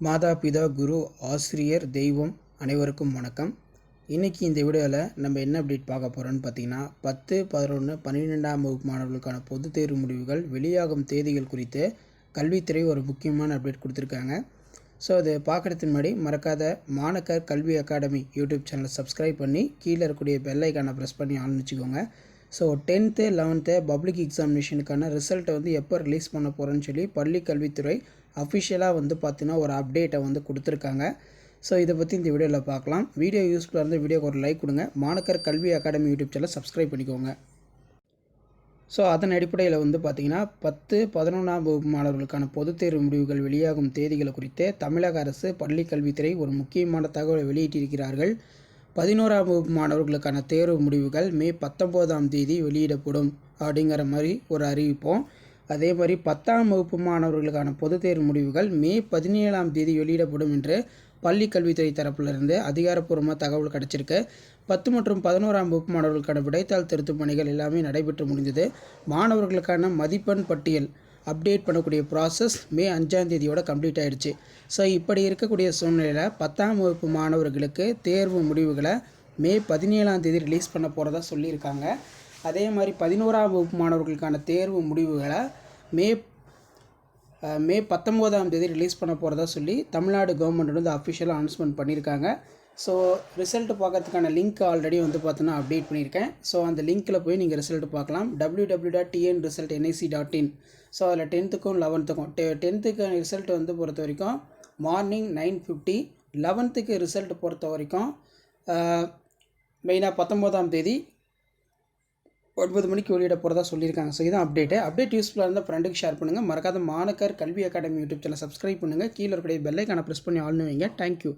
மாதா பிதா குரு ஆசிரியர் தெய்வம் அனைவருக்கும் வணக்கம். இன்றைக்கி இந்த வீடியோவில் நம்ம என்ன அப்டேட் பார்க்க போகிறோம்னு பார்த்தீங்கன்னா பத்து பதினொன்று பன்னிரெண்டாம் வகுப்பு மாணவர்களுக்கான பொதுத் தேர்வு முடிவுகள் வெளியாகும் தேதிகள் குறித்து கல்வித்துறை ஒரு முக்கியமான அப்டேட் கொடுத்துருக்காங்க. ஸோ அது பார்க்குறதுக்கு முன்னாடி மறக்காத மாணக்கர் கல்வி அகாடமி யூடியூப் சேனலை சப்ஸ்கிரைப் பண்ணி கீழே இருக்கக்கூடிய பெல் ஐக்கானை ப்ரெஸ் பண்ணி ஆன் வச்சுக்கோங்க. ஸோ டென்த்து லெவன்த்து பப்ளிக் எக்ஸாமினேஷனுக்கான ரிசல்ட்டை வந்து எப்போ ரிலீஸ் பண்ண போகிறேன்னு சொல்லி பள்ளி கல்வித்துறை அஃபிஷியலாக வந்து பார்த்தீங்கன்னா ஒரு அப்டேட்டை வந்து கொடுத்துருக்காங்க. ஸோ இதை பற்றி இந்த வீடியோவில் பார்க்கலாம் வீடியோ யூஸ்ஃபுல்லாக இருந்து வீடியோக்கு ஒரு லைக் கொடுங்க. Manakkar Kalvi academy YouTube channel subscribe பண்ணிக்கோங்க. ஸோ அதன் அடிப்படையில் வந்து பார்த்திங்கன்னா பத்து பதினொன்றாம் வகுப்பு மாணவர்களுக்கான பொதுத் தேர்வு முடிவுகள் வெளியாகும் தேதிகள் குறித்து தமிழக அரசு பள்ளி கல்வித்துறை ஒரு முக்கியமான தகவலை வெளியிட்டிருக்கிறார்கள். பதினோராம் வகுப்பு மாணவர்களுக்கான தேர்வு முடிவுகள் மே பத்தொம்போதாம் தேதி வெளியிடப்படும் அப்படிங்கிற மாதிரி ஒரு அறிவிப்போம். அதே மாதிரி பத்தாம் வகுப்பு மாணவர்களுக்கான பொதுத் தேர்வு முடிவுகள் மே பதினேழாம் தேதி வெளியிடப்படும் என்று பள்ளி கல்வித்துறை தரப்பிலிருந்து அதிகாரப்பூர்வமாக தகவல் கிடச்சிருக்கு. பத்து மற்றும் பதினோராம் வகுப்பு மாணவர்களுக்கான விடைத்தாள் திருத்தும் பணிகள் எல்லாமே நடைபெற்று முடிந்தது. மாணவர்களுக்கான மதிப்பெண் பட்டியல் அப்டேட் பண்ணக்கூடிய ப்ராசஸ் மே அஞ்சாம் தேதியோட கம்ப்ளீட் ஆகிடுச்சு ஸோ இப்படி இருக்கக்கூடிய சூழ்நிலையில் பத்தாம் வகுப்பு மாணவர்களுக்கு தேர்வு முடிவுகளை மே பதினேழாம் தேதி ரிலீஸ் பண்ண போகிறதா சொல்லியிருக்காங்க. அதே மாதிரி பதினோராம் வகுப்பு மாணவர்களுக்கான தேர்வு முடிவுகளை மே மே பத்தொம்போதாம் தேதி ரிலீஸ் பண்ண போகிறதா சொல்லி தமிழ்நாடு கவர்மெண்ட் வந்து அஃபிஷியலாக அனௌன்ஸ்மெண்ட் பண்ணியிருக்காங்க. ஸோ ரிசல்ட் பார்க்கறதுக்கான லிங்க் ஆல்ரெடி வந்து பார்த்தோன்னா அப்டேட் பண்ணியிருக்கேன். ஸோ அந்த லிங்க்கில் போய் நீங்கள் ரிசல்ட் பார்க்கலாம். W W dot TN result NIC dot in so அதில் டென்த்துக்கும் லெவன்த்துக்கும் டெ டென்த்துக்கு ரிசல்ட் வந்து பொறுத்த வரைக்கும் மார்னிங் நைன் ஃபிஃப்டி லெவன்த்துக்கு ரிசல்ட் பொறுத்த வரைக்கும் மெயினாக பத்தொம்போதாம் தேதி ஒன்பது மணிக்கு வெளியிட போகிறதா சொல்லியிருக்காங்க. ஸோ இதான் அப்டேட்டு அப்டேட் யூஸ்ஃபுல்லாக இருந்தால் ஃப்ரெண்டுக்கு ஷேர் பண்ணுங்கள் மறக்காத மாணக்கர் Kalvi academy YouTube channel subscribe பண்ணுங்கள் கீழே இருக்கிற பெல்லைக்கான ப்ரெஸ் பண்ணி ஆள்னு வைங்க. தேங்க்யூ